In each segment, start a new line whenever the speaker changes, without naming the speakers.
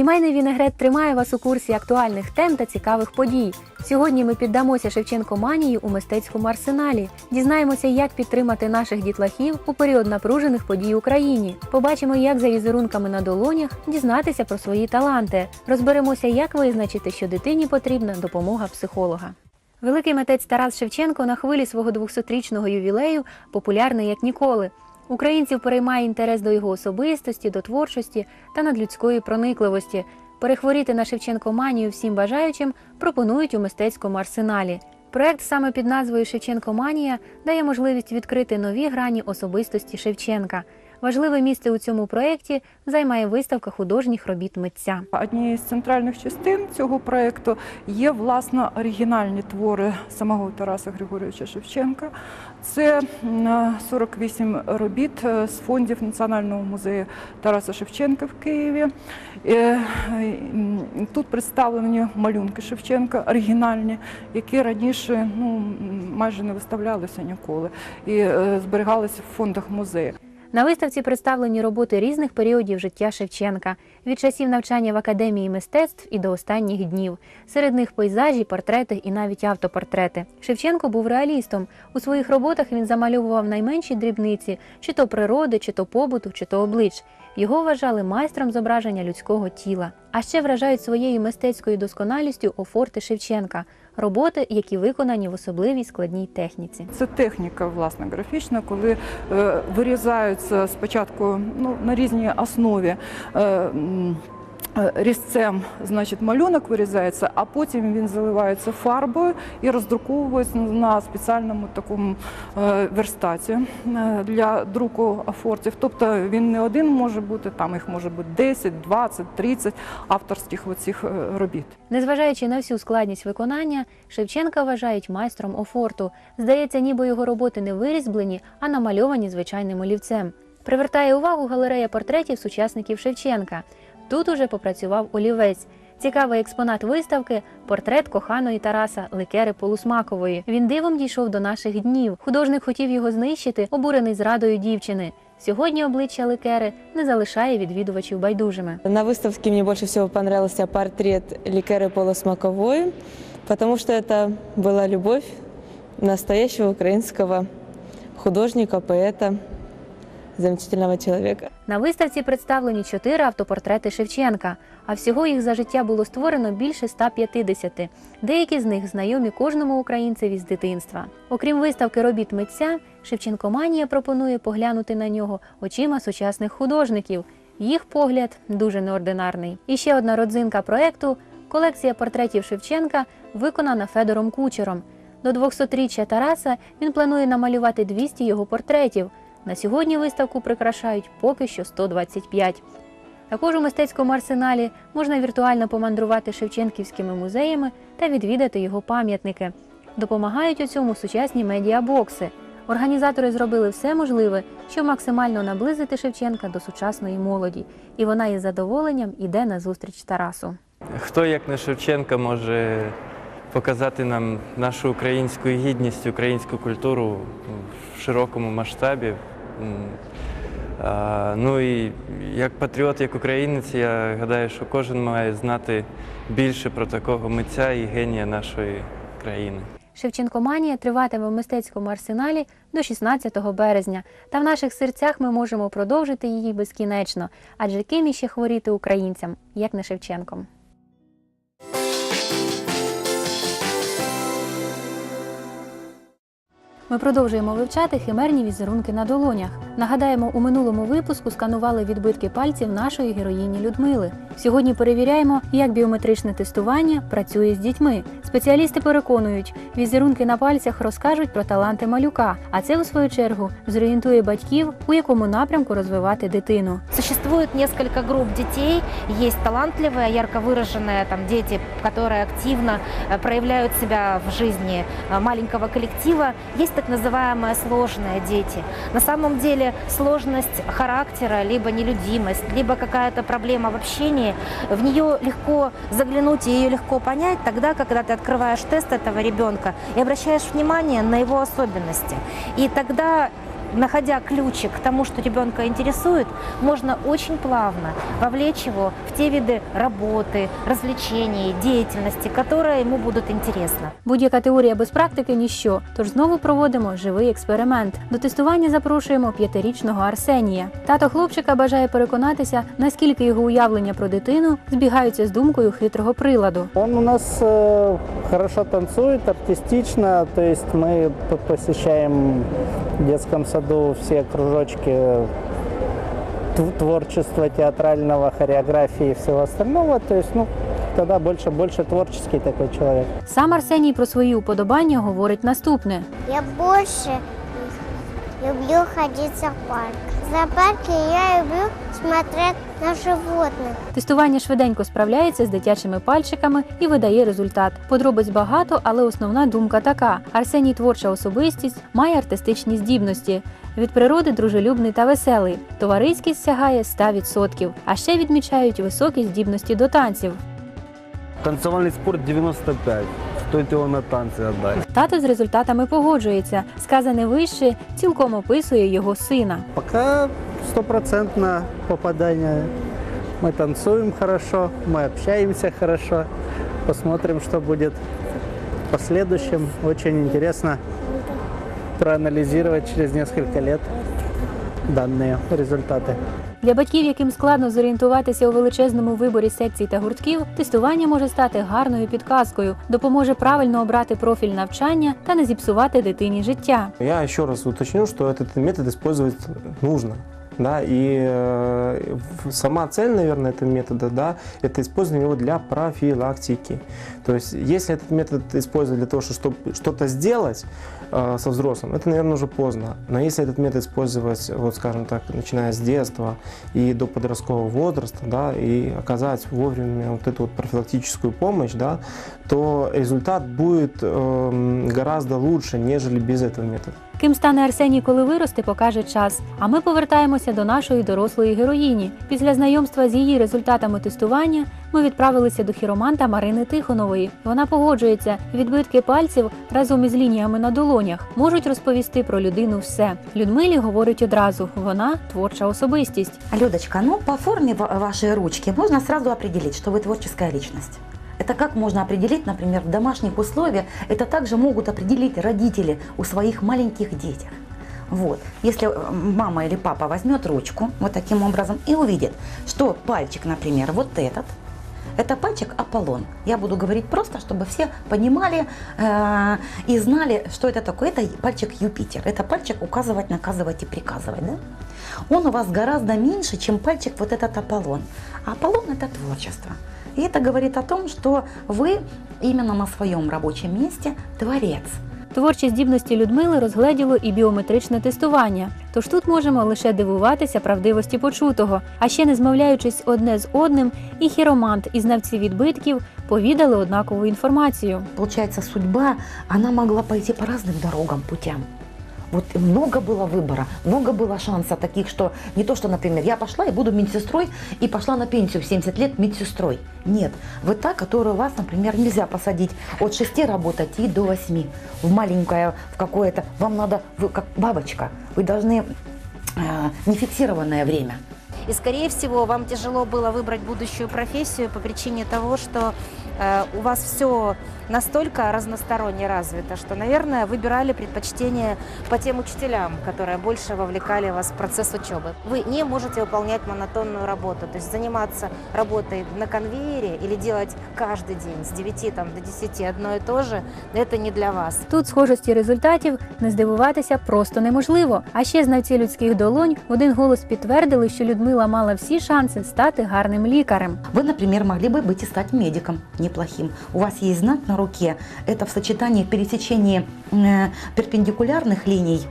Сімейний вінегрет тримає вас у курсі актуальних тем та цікавих подій. Сьогодні ми піддамося Шевченко манії у мистецькому арсеналі. Дізнаємося, як підтримати наших дітлахів у період напружених подій Україні. Побачимо, як за візерунками на долонях дізнатися про свої таланти. Розберемося, як визначити, що дитині потрібна допомога психолога. Великий митець Тарас Шевченко на хвилі свого 200-річного ювілею популярний як ніколи. Українців переймає інтерес до його особистості, до творчості та надлюдської проникливості. Перехворіти на Шевченкоманію всім бажаючим пропонують у мистецькому арсеналі. Проект саме під назвою Шевченкоманія дає можливість відкрити нові грані особистості Шевченка. Важливе місце у цьому проєкті займає виставка художніх робіт митця.
Однією з центральних частин цього проєкту є власне оригінальні твори самого Тараса Григорьовича Шевченка. Це 48 робіт е, з фондів Національного музею Тараса Шевченка в Києві. Е, Тут представлені малюнки Шевченка оригінальні, які раніше ну, майже не виставлялися ніколи і е, зберігалися в фондах музею.
На виставці представлені роботи різних періодів життя Шевченка від часів навчання в академії мистецтв і до останніх днів. Серед них пейзажі, портрети і навіть автопортрети. Шевченко був реалістом. У своїх роботах він замальовував найменші дрібниці, чи то природи, чи то побуту, чи то облич. Його вважали майстром зображення людського тіла. А ще вражають своєю мистецькою досконалістю офорти Шевченка, роботи, які виконані в особливій складній техніці.
Це техніка власне графічна, коли е, вирізаються спочатку ну, на різній основі. Е, Різцем, значить, малюнок вирізається, а потім він заливається фарбою і роздруковується на спеціальному такому е, верстаті е, для друку афортів. Тобто він не один може бути, там їх може бути 10, 20, 30 авторських оцих е, робіт.
Незважаючи на всю складність виконання, Шевченка вважають майстром офорту. Здається, ніби його роботи не вирізблені, а намальовані звичайним олівцем. Привертає увагу галерея портретів сучасників Шевченка. Тут уже попрацював олівець. Цікавий експонат виставки портрет коханої Тараса Ликери Полусмакової. Він дивом дійшов до наших днів. Художник хотів його знищити, обурений зрадою дівчини. Сьогодні обличчя Ликери не залишає відвідувачів байдужими.
На выставке мне больше всего понравился портрет Ликеры Полосмаковой, потому что это была любовь настоящего украинского художника, поэта, замечательного человека.
На виставці представлені чотири автопортрети Шевченка, а всього їх за життя було створено більше 150. Деякі з них знайомі кожному українцеві з дитинства. Окрім виставки робіт митця, Шевченкоманія пропонує поглянути на нього очима сучасних художників. Їх погляд дуже неординарний. І ще одна родзинка проекту колекція портретів Шевченка, виконана Федором Кучером. До 200-річчя Тараса він планує намалювати 200 його портретів. На сьогодні виставку прикрашають поки що 125. Також у мистецькому арсеналі можна віртуально помандрувати шевченківськими музеями та відвідати його пам'ятники. Допомагають у цьому сучасні медіабокси. Організатори зробили все можливе, щоб максимально наблизити Шевченка до сучасної молоді, і вона із задоволенням іде на зустріч Тарасу.
Хто, як не Шевченка, може показати нам нашу українську гідність, українську культуру в широкому масштабі. А, Ну і як патріот, як українець, я гадаю, що кожен має знати більше про такого митця і генія нашої країни.
Шевченкоманія триватиме в мистецькому арсеналі до 16 березня, та в наших серцях ми можемо продовжити її безкінечно, адже ким іще хворіти українцям, як не Шевченком. Ми продовжуємо вивчати химерні візерунки на долонях. Нагадаємо, у минулому випуску сканували відбитки пальців нашої героїні Людмили. Сьогодні перевіряємо, як біометричне тестування працює з дітьми. Спеціалісти переконують, візерунки на пальцях розкажуть про таланти малюка, а це у свою чергу зорієнтує батьків, у якому напрямку розвивати дитину.
Существует несколько групп детей. Есть талантливые, ярко выраженные там, дети, которые активно э, проявляют себя в жизни э, маленького коллектива. Есть так называемые сложные дети. На самом деле сложность характера, либо нелюдимость, либо какая-то проблема в общении, в нее легко заглянуть и ее легко понять тогда, когда ты открываешь тест этого ребенка и обращаешь внимание на его особенности. И тогда находя ключик к тому, что ребенка интересует, можно очень плавно вовлечь его в те виды работы, развлечений, деятельности, которые ему будут интересны.
Будь-яка теорія без практики ніщо. Тож знову проводимо живий експеримент. До тестування запрошуємо п'ятирічного Арсенія. Тато хлопчика бажає переконатися, наскільки його уявлення про дитину збігаються з думкою хитрого приладу.
Он у нас э, хорошо танцует, артистично, то есть мы п- посещаем в детском саду все кружочки творчества театрального, хореографии и всего остального, то есть, ну, тогда больше-больше творческий такой человек.
Сам Арсеній про свої уподобання говорить наступне:
Я больше люблю ходить в парк. Зоопарке я люблю смотреть на животных.
Тестування швиденько справляється з дитячими пальчиками і видає результат. Подробиць багато, але основна думка така: Арсеній творча особистість, має артистичні здібності. Від природи дружелюбний та веселий. Товариськість сягає 100%. А ще відмічають високі здібності до танців.
Танцевальный спорт 95 Стоит его на танцы отдать.
Тато з результатами погоджується. Сказане вище цілком описує його сина.
Пока стопроцентно попадание. Мы танцуем хорошо, мы общаемся хорошо. Посмотрим, что будет в последующем. Очень интересно проанализировать через несколько лет данные результаты.
Для батьків, яким складно зорієнтуватися у величезному виборі секцій та гуртків, тестування може стати гарною підказкою, допоможе правильно обрати профіль навчання та не зіпсувати дитині життя.
Я ще раз уточню, що цей метод використовувати нужно. Да, и э, сама цель, наверное, этого метода, да, это использование его для профилактики. То есть, если этот метод использовать для того, чтобы что-то сделать э, со взрослым, это, наверное, уже поздно. Но если этот метод использовать, вот, скажем так, начиная с детства и до подросткового возраста, да, и оказать вовремя вот эту вот профилактическую помощь, да, то результат будет эм, гораздо лучше, нежели без этого метода.
Ким стане Арсеній, коли виросте, покаже час. А ми повертаємося до нашої дорослої героїні. Після знайомства з її результатами тестування ми відправилися до хіроманта Марини Тихонової. Вона погоджується, відбитки пальців разом із лініями на долонях можуть розповісти про людину все. Людмилі говорить одразу: вона творча особистість.
Людочка, ну по форме ва- вашей ручки можно сразу определить, что вы творческая личность. Это как можно определить, например, в домашних условиях, это также могут определить родители у своих маленьких детях. Вот. Если э, мама или папа возьмет ручку вот таким образом и увидит, что пальчик, например, вот этот, это пальчик Аполлон. Я буду говорить просто, чтобы все понимали э, и знали, что это такое. Это пальчик Юпитер. Это пальчик указывать, наказывать и приказывать. Да? Он у вас гораздо меньше, чем пальчик вот этот Аполлон. А Аполлон это творчество. И это говорит о том, что вы именно на своем рабочем месте творец.
Творчі здібності Людмили розгледіло і біометричне тестування. Тож тут можемо лише дивуватися правдивості почутого. А ще не змовляючись одне з одним, і хіромант, і знавці відбитків повідали однакову інформацію.
Получается, судьба, она могла пойти по разным дорогам, путям. Вот много было выбора, много было шанса таких, что не то, что, например, я пошла и буду медсестрой, и пошла на пенсию в 70 лет медсестрой. Нет, вы та, которую вас, например, нельзя посадить от 6 работать и до 8 в маленькое, в какое-то, вам надо, вы как бабочка, вы должны э, нефиксированное время.
И, скорее всего, вам тяжело было выбрать будущую профессию по причине того, что у вас все настолько разносторонне развито, что, наверное, выбирали предпочтение по тем учителям, которые больше вовлекали вас в процесс учебы. Вы не можете выполнять монотонную работу, то есть заниматься работой на конвейере или делать каждый день с 9 там, до 10 одно и то же, это не для вас.
Тут схожості результатів не здивуватися просто неможливо. А ще знавці людських долонь в один голос підтвердили, що Людмила мала всі шанси стати гарним лікарем.
Вы, например, могли бы быть и стать медиком неплохим. У вас есть знак на руке. Это в сочетании, в пересечении э, перпендикулярных линий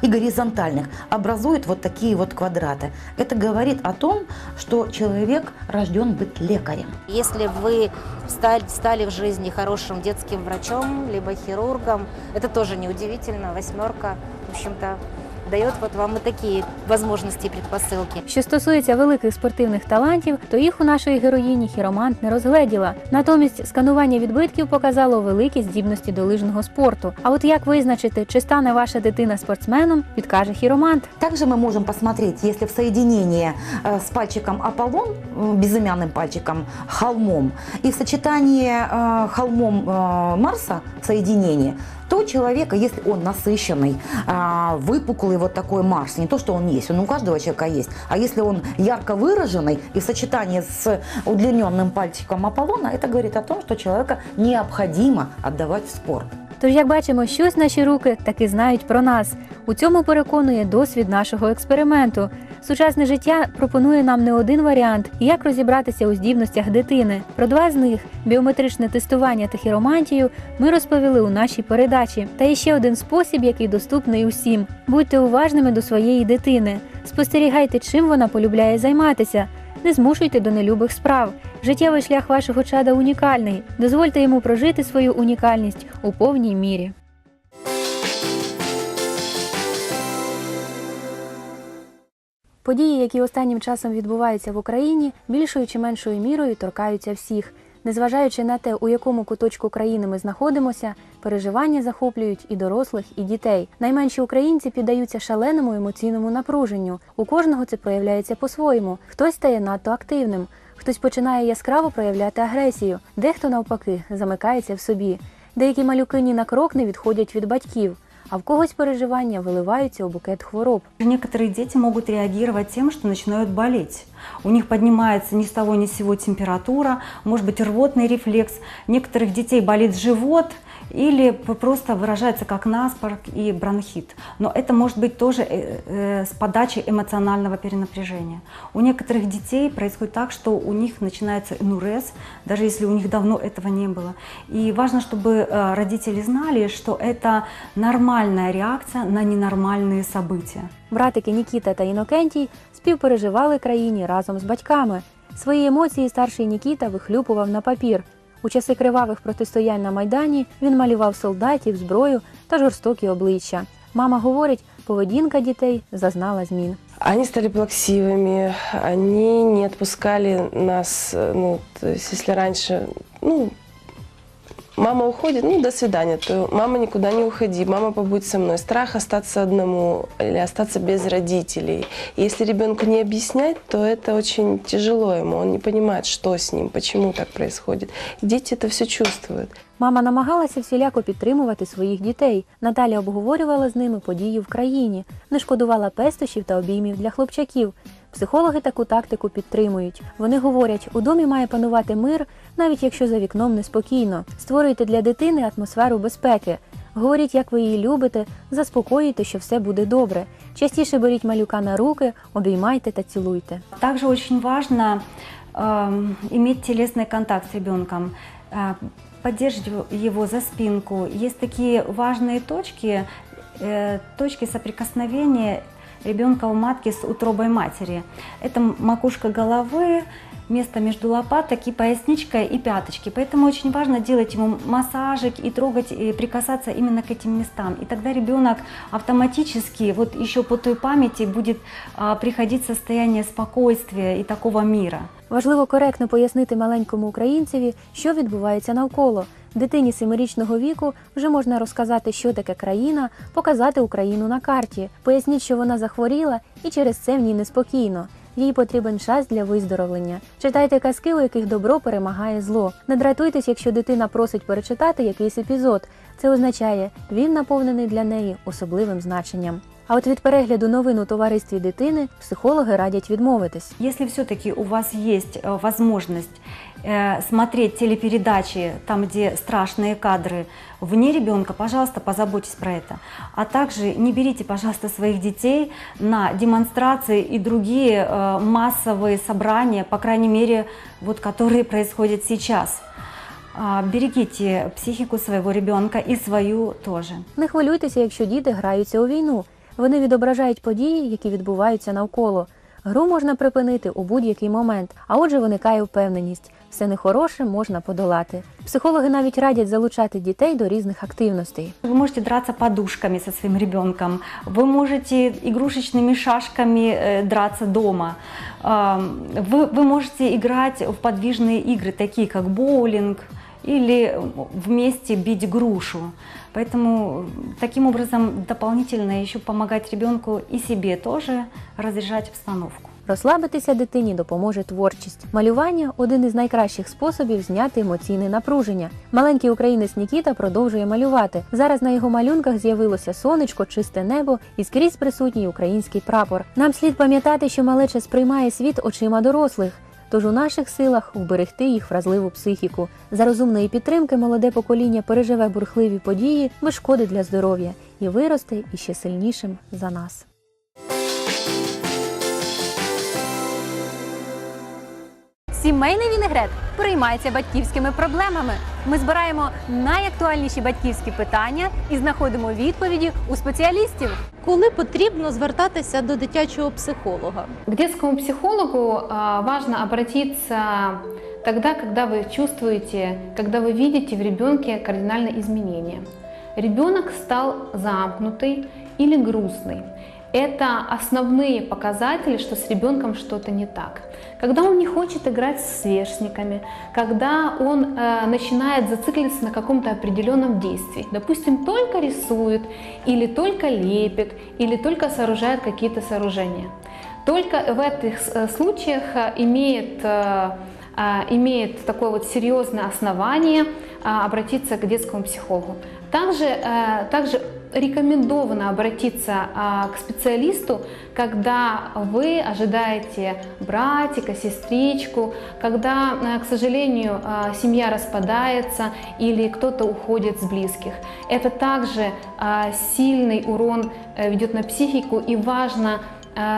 и горизонтальных образует вот такие вот квадраты. Это говорит о том, что человек рожден быть лекарем.
Если вы стали, стали в жизни хорошим детским врачом, либо хирургом, это тоже неудивительно, восьмерка, в общем-то, дает вот вам и такие возможности и предпосылки.
Що стосується великих спортивних талантів, то їх у нашої героїні хіромант не розгледіла. Натомість сканування відбитків показало великі здібності до лижного спорту. А от як визначити, чи стане ваша дитина спортсменом, підкаже хіромант.
Также мы можем посмотреть, если в соединении э, с пальчиком Аполлон, м, безымянным пальчиком, холмом, и в сочетании э, холмом э, Марса в соединении, то у человека, если он насыщенный, а, выпуклый вот такой Марс, не то, что он есть, он у каждого человека есть, а если он ярко выраженный и в сочетании с удлиненным пальчиком Аполлона, это говорит о том, что человека необходимо отдавать в спорт.
Тож, як бачимо, щось наші руки таки знають про нас. У цьому переконує досвід нашого експерименту. Сучасне життя пропонує нам не один варіант, як розібратися у здібностях дитини. Про два з них біометричне тестування та хіромантію ми розповіли у нашій передачі. Та є ще один спосіб, який доступний усім: будьте уважними до своєї дитини, спостерігайте, чим вона полюбляє займатися. Не змушуйте до нелюбих справ. Життєвий шлях вашого чада унікальний. Дозвольте йому прожити свою унікальність у повній мірі. Події, які останнім часом відбуваються в Україні, більшою чи меншою мірою торкаються всіх. Незважаючи на те, у якому куточку країни ми знаходимося, переживання захоплюють і дорослих, і дітей. Найменші українці піддаються шаленому емоційному напруженню. У кожного це проявляється по-своєму. Хтось стає надто активним, хтось починає яскраво проявляти агресію, дехто навпаки замикається в собі. Деякі малюки ні на крок не відходять від батьків, а в когось переживання виливаються у букет хвороб.
Некоторые дети могут реагировать тем, что начинают болеть. У них поднимается ни с того ни с сего температура, может быть рвотный рефлекс. Некоторых детей болит живот или п- просто выражается как наспорт и бронхит. Но это может быть тоже э, э, с подачи эмоционального перенапряжения. У некоторых детей происходит так, что у них начинается энурез, даже если у них давно этого не было. И важно, чтобы э, родители знали, что это нормальная реакция на ненормальные события.
Братики Нікіта та Інокентій співпереживали країні разом з батьками. Свої емоції старший Нікіта вихлюпував на папір. У часи кривавих протистоянь на майдані він малював солдатів, зброю та жорстокі обличчя. Мама говорить, поведінка дітей зазнала змін.
Они стали плаксивыми, они не отпускали нас, ну, то есть ну, мама уходит, ну, до свидания, то мама никуда не уходи, мама побудь со мной. Страх остаться одному или остаться без родителей. И если ребенку не объяснять, то это очень тяжело ему, он не понимает, что с ним, почему так происходит. И дети это все чувствуют.
Мама намагалася всіляко підтримувати своїх дітей. Наталя обговорювала з ними події в країні, не шкодувала пестощів та обіймів для хлопчаків. Психологи таку тактику підтримують. Вони говорять, у домі має панувати мир, навіть якщо за вікном неспокійно. Створюйте для дитини атмосферу безпеки. Говоріть, як ви її любите, заспокоюйте, що все буде добре. Частіше беріть малюка на руки, обіймайте та цілуйте.
Также очень важно эм, иметь телесный контакт с ребенком, э, поддерживать его- его за спинку. Есть такие важные точки, э, точки соприкосновения ребенка у матки с утробой матери. Это макушка головы, место между лопаток и поясничка и пяточки. Поэтому очень важно делать ему массажик и трогать, и прикасаться именно к этим местам. И тогда ребенок автоматически, вот еще по той памяти, будет а, приходить в состояние спокойствия и такого мира.
Важливо коректно пояснити маленькому українцеві, що відбувається навколо. Дитині семирічного віку вже можна розказати, що таке країна, показати Україну на карті, поясніть, що вона захворіла, і через це в ній неспокійно. Їй потрібен час для виздоровлення. Читайте казки, у яких добро перемагає зло. Не дратуйтесь, якщо дитина просить перечитати якийсь епізод. Це означає, він наповнений для неї особливим значенням. А от від перегляду новин у товаристві дитини психологи радять відмовитись.
Если все-таки у вас есть э, возможность э, смотреть телепередачи, там, где страшные кадры вне ребенка, пожалуйста, позаботьтесь про это. А также не берите, пожалуйста, своих детей на демонстрации и другие э, массовые собрания, по крайней мере, вот, которые происходят сейчас. А, Берегите психику своего ребенка и свою тоже.
Не хвилюйтеся, якщо діти граються у війну. Вони відображають події, які відбуваються навколо. Гру можна припинити у будь-який момент, а отже, виникає впевненість. все нехороше можна подолати. Психологи навіть радять залучати дітей до різних активностей.
Вы можете драться подушками со своим ребенком, вы можете игрушечными шашками э, драться дома, Ам, вы, вы можете играть в подвижные игры, такие как боулинг или вместе бить грушу. Поэтому таким образом дополнительно еще помогать ребенку и себе тоже разряжать обстановку.
Розслабитися дитині допоможе творчість. Малювання один із найкращих способів зняти емоційне напруження. Маленький українець Нікіта продовжує малювати. Зараз на його малюнках з'явилося сонечко, чисте небо і скрізь присутній український прапор. Нам слід пам'ятати, що малеча сприймає світ очима дорослих. Тож у наших силах вберегти їх вразливу психіку. За розумної підтримки молоде покоління переживе бурхливі події без шкоди для здоров'я і виросте іще сильнішим за нас. Сімейний вінегрет приймається батьківськими проблемами. Ми збираємо найактуальніші батьківські питання і знаходимо відповіді у спеціалістів.
Коли потрібно звертатися до дитячого психолога?
К детскому психологу а, важно обратиться тогда, когда вы чувствуете, когда вы видите в ребенке кардинальные изменения. Ребенок стал замкнутый или грустный. Это основные показатели, что с ребенком что-то не так. Когда он не хочет играть с сверстниками, когда он э, начинает зацикливаться на каком-то определенном действии, допустим, только рисует, или только лепит, или только сооружает какие-то сооружения. Только в этих э, случаях э, имеет, э, э, имеет такое вот серьезное основание обратиться к детскому психологу. Также, также рекомендовано обратиться а, к специалисту, когда вы ожидаете братика, сестричку, когда, а, к сожалению, а, семья распадается или кто-то уходит с близких. Это также сильный урон э, ведет на психику и важно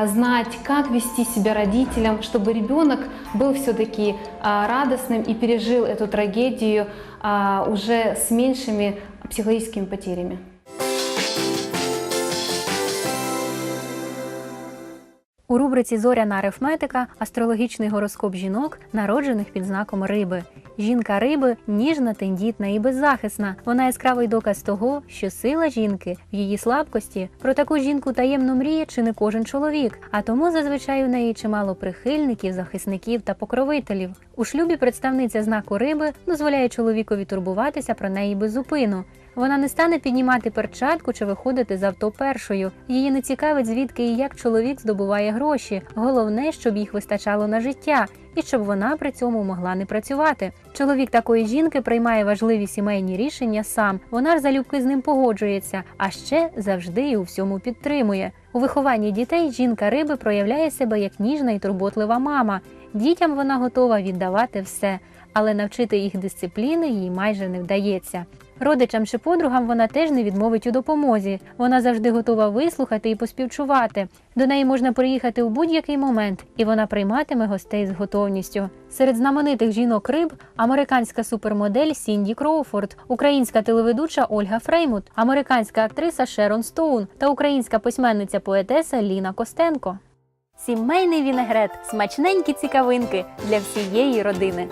знать, как вести себя родителям, чтобы ребенок был все-таки радостным и пережил эту трагедию уже с меньшими психологическими потерями.
Рубриці Зоряна арифметика астрологічний гороскоп жінок, народжених під знаком риби. Жінка риби ніжна, тендітна і беззахисна. Вона яскравий доказ того, що сила жінки в її слабкості. Про таку жінку таємно мріє чи не кожен чоловік, а тому зазвичай у неї чимало прихильників, захисників та покровителів. У шлюбі представниця знаку риби дозволяє чоловікові турбуватися про неї без зупину. Вона не стане піднімати перчатку чи виходити з авто першою. Її не цікавить, звідки і як чоловік здобуває гроші. Головне, щоб їх вистачало на життя і щоб вона при цьому могла не працювати. Чоловік такої жінки приймає важливі сімейні рішення сам. Вона ж залюбки з ним погоджується, а ще завжди і у всьому підтримує. У вихованні дітей жінка риби проявляє себе як ніжна і турботлива мама. Дітям вона готова віддавати все, але навчити їх дисципліни їй майже не вдається. Родичам чи подругам вона теж не відмовить у допомозі. Вона завжди готова вислухати і поспівчувати. До неї можна приїхати у будь-який момент, і вона прийматиме гостей з готовністю. Серед знаменитих жінок риб американська супермодель Сінді Кроуфорд, українська телеведуча Ольга Фреймут, американська актриса Шерон Стоун та українська письменниця поетеса Ліна Костенко. Сімейний вінегрет смачненькі цікавинки для всієї родини.